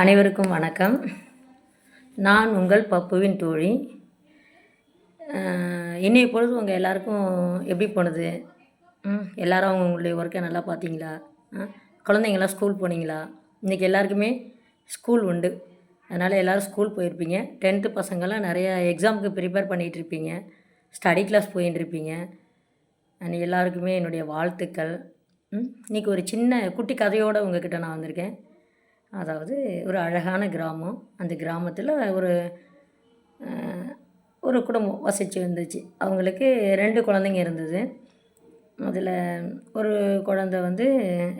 அனைவருக்கும் வணக்கம். நான் உங்கள் பப்புவின் தோழி. இன்றைய பொழுது உங்கள் எல்லாருக்கும் எப்படி போனது? ம் எல்லாரும் அவங்களுடைய ஒர்க்கை நல்லா பார்த்தீங்களா குழந்தைங்களாம் ஸ்கூல் போனீங்களா? இன்றைக்கி எல்லாருக்குமே ஸ்கூல் உண்டு. அதனால் எல்லோரும் ஸ்கூல் போயிருப்பீங்க. டென்த்து பசங்கள்லாம் நிறையா எக்ஸாமுக்கு ப்ரிப்பேர் பண்ணிகிட்டு இருப்பீங்க. ஸ்டடி கிளாஸ் போயின்னு இருப்பீங்க. அண்ட் எல்லாருக்குமே என்னுடைய வாழ்த்துக்கள். ம் இன்றைக்கி ஒரு சின்ன குட்டி கதையோடு உங்ககிட்ட நான் வந்திருக்கேன். அதாவது ஒரு அழகான கிராமம். அந்த கிராமத்தில் ஒரு ஒரு குடும்பம் வசித்து இருந்துச்சு. அவங்களுக்கு ரெண்டு குழந்தைங்க இருந்தது. அதில் ஒரு குழந்த வந்து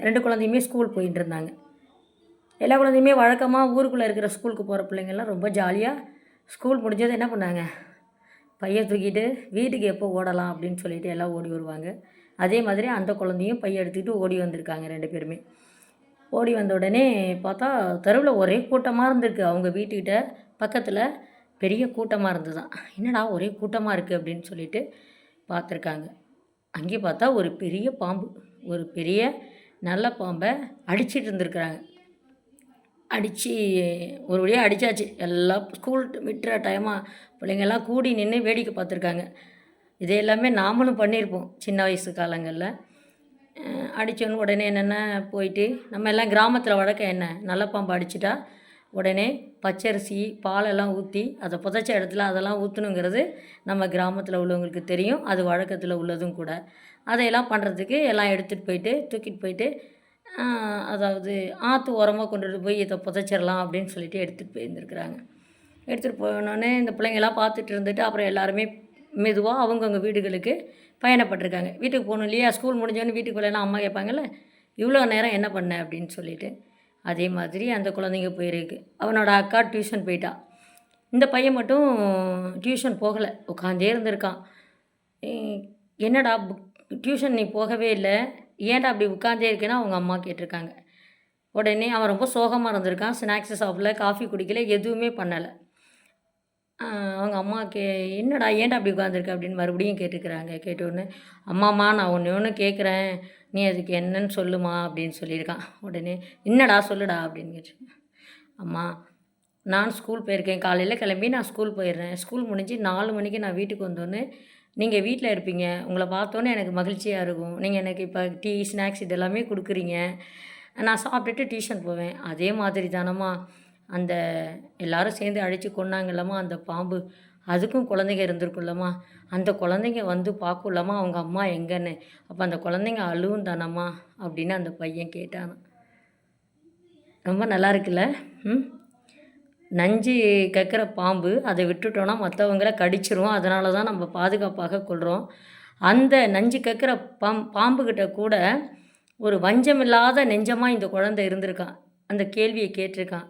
ரெண்டு குழந்தையுமே ஸ்கூல் போயிட்டு இருந்தாங்க. எல்லா குழந்தையுமே வழக்கமாக ஊருக்குள்ளே இருக்கிற ஸ்கூலுக்கு போகிற பிள்ளைங்கள்லாம் ரொம்ப ஜாலியாக ஸ்கூல் முடிஞ்சது என்ன பண்ணாங்க? பையன் தூக்கிட்டு வீட்டுக்கு எப்போ ஓடலாம் அப்படின்னு சொல்லிட்டு எல்லாம் ஓடி வருவாங்க. அதே மாதிரி அந்த குழந்தையும் பையன் எடுத்துக்கிட்டு ஓடி வந்திருக்காங்க ரெண்டு பேருமே. ஓடி வந்த உடனே பார்த்தா தெருவில் ஒரே கூட்டமாக இருந்திருக்கு. அவங்க வீட்டுக்கிட்ட பக்கத்தில் பெரிய கூட்டமாக இருந்ததுதான். என்னடா ஒரே கூட்டமாக இருக்குது அப்படின்னு சொல்லிட்டு பார்த்துருக்காங்க. அங்கே பார்த்தா ஒரு பெரிய பாம்பு ஒரு பெரிய நல்ல பாம்பை அடிச்சிட்டு இருந்திருக்கிறாங்க. அடித்து ஒரு வழியாக அடித்தாச்சு எல்லாம் ஸ்கூல் விட்டுற டைமாக பிள்ளைங்கெல்லாம் கூடி நின்று வேடிக்கை பார்த்துருக்காங்க. இது எல்லாமே நாமளும் பண்ணியிருப்போம். சின்ன வயசு காலங்களில். அடித்தோன்னு உடனே என்னென்ன போயிட்டு நம்ம எல்லாம் கிராமத்தில் வழக்கம் என்ன? நல்ல பாம்பு அடிச்சிட்டா உடனே பச்சரிசி பாலெல்லாம் ஊற்றி அதை புதைச்ச இடத்துல அதெல்லாம் ஊற்றணுங்கிறது நம்ம கிராமத்தில் உள்ளவங்களுக்கு தெரியும். அது வழக்கத்தில் உள்ளதும் கூட. அதையெல்லாம் பண்ணுறதுக்கு எல்லாம் எடுத்துகிட்டு போயிட்டு தூக்கிட்டு போயிட்டு அதாவது ஆற்று உரமாக கொண்டுட்டு போய் இதை புதைச்சிடலாம் அப்படின்னு சொல்லிட்டு எடுத்துகிட்டு போயிருந்துருக்குறாங்க. எடுத்துகிட்டு போனோடனே இந்த பிள்ளைங்கள்லாம் பார்த்துட்டு இருந்துட்டு அப்புறம் எல்லாருமே மெதுவாக அவங்கவுங்க வீடுகளுக்கு பயணப்பட்டிருக்காங்க. வீட்டுக்கு போகணும் இல்லையா? ஸ்கூல் முடிஞ்சோடனே வீட்டுக்குள்ளெல்லாம் அம்மா கேட்பாங்கல்ல இவ்வளோ நேரம் என்ன பண்ண? அப்படின்னு சொல்லிட்டு. அதே மாதிரி அந்த குழந்தைங்க போயிருக்கு. அவனோட அக்கா டியூஷன் போயிட்டா. இந்த பையன் மட்டும் டியூஷன் போகலை. உட்காந்தே இருந்திருக்கான். என்னடா புக் டியூஷன் நீ போகவே இல்லை. ஏன்டா அப்படி உட்காந்தே இருக்கேன்னா அவங்க அம்மா கேட்டிருக்காங்க. உடனே அவன் ரொம்ப சோகமாக இருந்திருக்கான். ஸ்நாக்ஸ் சாப்பிடல காஃபி குடிக்கல எதுவுமே பண்ணலை. அவங்க அம்மா கே என்னடா ஏன்டா அப்படி உட்காந்துருக்க அப்படின்னு மறுபடியும் கேட்டுக்கிறாங்க. கேட்டோடனே அம்மாம்மா நான் ஒன்று ஒன்று கேட்குறேன் நீ அதுக்கு என்னன்னு சொல்லுமா? அப்படின்னு சொல்லியிருக்கான். உடனே என்னடா சொல்லுடா? அப்படின்னு கேட்டிருக்கேன் அம்மா நான் ஸ்கூல் போயிருக்கேன். காலையில் கிளம்பி நான் ஸ்கூல் போயிடுறேன். ஸ்கூல் முடிஞ்சு நாலு மணிக்கு நான் வீட்டுக்கு வந்தோன்னே நீங்கள் வீட்டில் இருப்பீங்க. உங்களை பார்த்தோன்னே எனக்கு மகிழ்ச்சியாக இருக்கும். நீங்கள் எனக்கு இப்போ டீ ஸ்நாக்ஸ் இதெல்லாமே கொடுக்குறீங்க. நான் சாப்பிட்டுட்டு டியூஷன் போவேன். அதே மாதிரி தானம்மா. அந்த எல்லாரும் சேர்ந்து அழைச்சி கொண்டாங்கல்லம்மா அந்த பாம்பு. அதுக்கும் குழந்தைங்க இருந்திருக்குல்லம்மா அந்த குழந்தைங்க வந்து பார்க்கும்லம்மா அவங்க அம்மா எங்கன்னு. அப்போ அந்த குழந்தைங்க அழுவும் தானம்மா அப்படின்னு அந்த பையன் கேட்டான். ரொம்ப நல்லா இருக்குல்ல? ம்? நஞ்சு கக்கிற பாம்பு அதை விட்டுட்டோன்னா மற்றவங்கள கடிச்சிரும் அதனால தான் நம்ம பாதுகாப்பாக கொள்கிறோம் அந்த நஞ்சு கக்கிற பாம் பாம்புக்கிட்ட கூட ஒரு வஞ்சமில்லாத நெஞ்சமாக இந்த குழந்தை இருந்திருக்கான் அந்த கேள்வியை கேட்டிருக்கான்.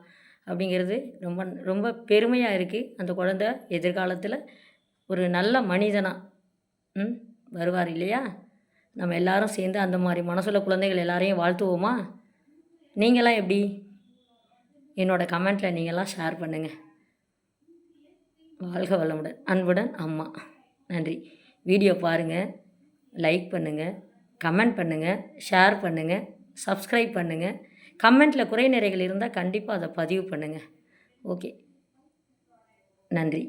அப்படிங்கிறது ரொம்ப ரொம்ப பெருமையாக இருக்குது அந்த குழந்தை எதிர்காலத்தில் ஒரு நல்ல மனிதனாக ம் வருவார் இல்லையா? நம்ம எல்லாரும் சேர்ந்து அந்த மாதிரி மனசுள்ள குழந்தைகள் எல்லாரையும் வாழ்த்துவோமா? நீங்களாம் எப்படி? என்னோட கமெண்ட்டில் நீங்களாம் ஷேர் பண்ணுங்கள் வாழ்க வளமுடன் அன்புடன் அம்மா. நன்றி. வீடியோ பாருங்கள் லைக் பண்ணுங்கள் கமெண்ட் பண்ணுங்கள் ஷேர் பண்ணுங்கள் சப்ஸ்கிரைப் பண்ணுங்கள் கமெண்ட்டில் குறை நிறைகள் இருந்தால் கண்டிப்பாக அதை பதிவு பண்ணுங்கள் ஓகே. நன்றி.